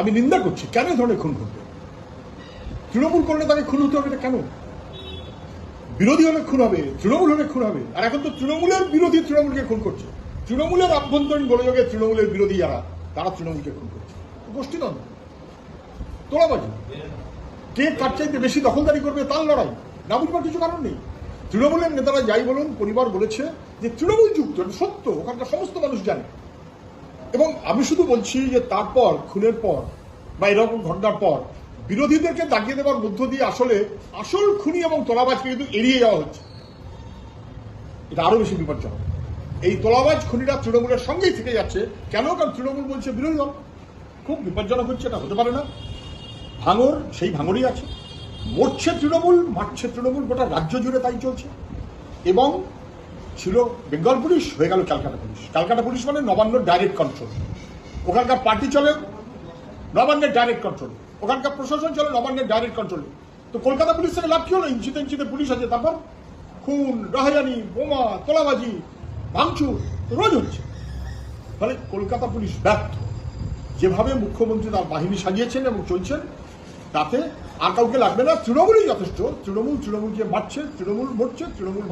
আমি নিন্দা করছি। কেন ধরনের খুন ঘটবে? তৃণমূল করলে তাকে খুন হতে হবে এটা কেন? বিরোধী হলে খুন হবে, তৃণমূল হলে খুন হবে। আর এখন তো তৃণমূলের বিরোধী তৃণমূলকে খুন করছে। তৃণমূলের আভ্যন্তরীণ গোলযোগে তৃণমূলের বিরোধী যারা, তারা তৃণমূলকে খুন করছে। গোষ্ঠীদ্বন্দ্ব। তোলাবাজি। কে কার চাইতে বেশি দখলদারি করবে তার লড়াই। না বুঝবার কিছু কারণ নেই। তৃণমূলের নেতারা যাই বলুন, পরিবার বলেছে যে তৃণমূল যুক্ত সত্য, ওখানকার সমস্ত মানুষ জানে। এবং আমি শুধু বলছি যে তারপর, খুনের পর, বা এরকম ঘটনার পর, বিরোধীদেরকে দাগিয়ে দেওয়ার মধ্য দিয়ে আসলে আসল খুনি এবং তোলাবাজকে কিন্তু এড়িয়ে যাওয়া হচ্ছে। এটা আরও বেশি বিপজ্জনক। এই তোলাবাজ খুনিরা তৃণমূলের সঙ্গেই থেকে যাচ্ছে। কেন? কারণ তৃণমূল বলছে, বিরোধী দল। খুব বিপজ্জনক হচ্ছে, এটা হতে পারে না। ভাঙর, সেই ভাঙরই আছে। মরছে তৃণমূল, মারছে তৃণমূল, গোটা রাজ্য জুড়ে তাই চলছে। এবং ছিল বেঙ্গল পুলিশ, হয়ে গেল ক্যালকাটা পুলিশ। ক্যালকাটা পুলিশ মানে নবান্ন ডাইরেক্ট কন্ট্রোল ওখানকার পার্টি চলে নবান্নের ডাইরেক্ট কন্ট্রোল ওখানকার প্রশাসন চলে নবান্নের ডাইরেক্ট কন্ট্রোল তো কলকাতা পুলিশ থেকে লাভ কি হলো? ইঞ্চিতে ইঞ্চিতে পুলিশ আছে, তারপর খুন রাহাজানি বোমা, তোলাবাজি, ভাঙচুর রোজ হচ্ছে। ফলে কলকাতা পুলিশ ব্যর্থ। যেভাবে মুখ্যমন্ত্রী তার বাহিনী সাজিয়েছেন এবং চলছেন, তাতে আর কাউকে লাগবে না। তৃণমূলই যথেষ্ট। তৃণমূল তৃণমূলকে মারছে, তৃণমূল মরছে, তৃণমূল।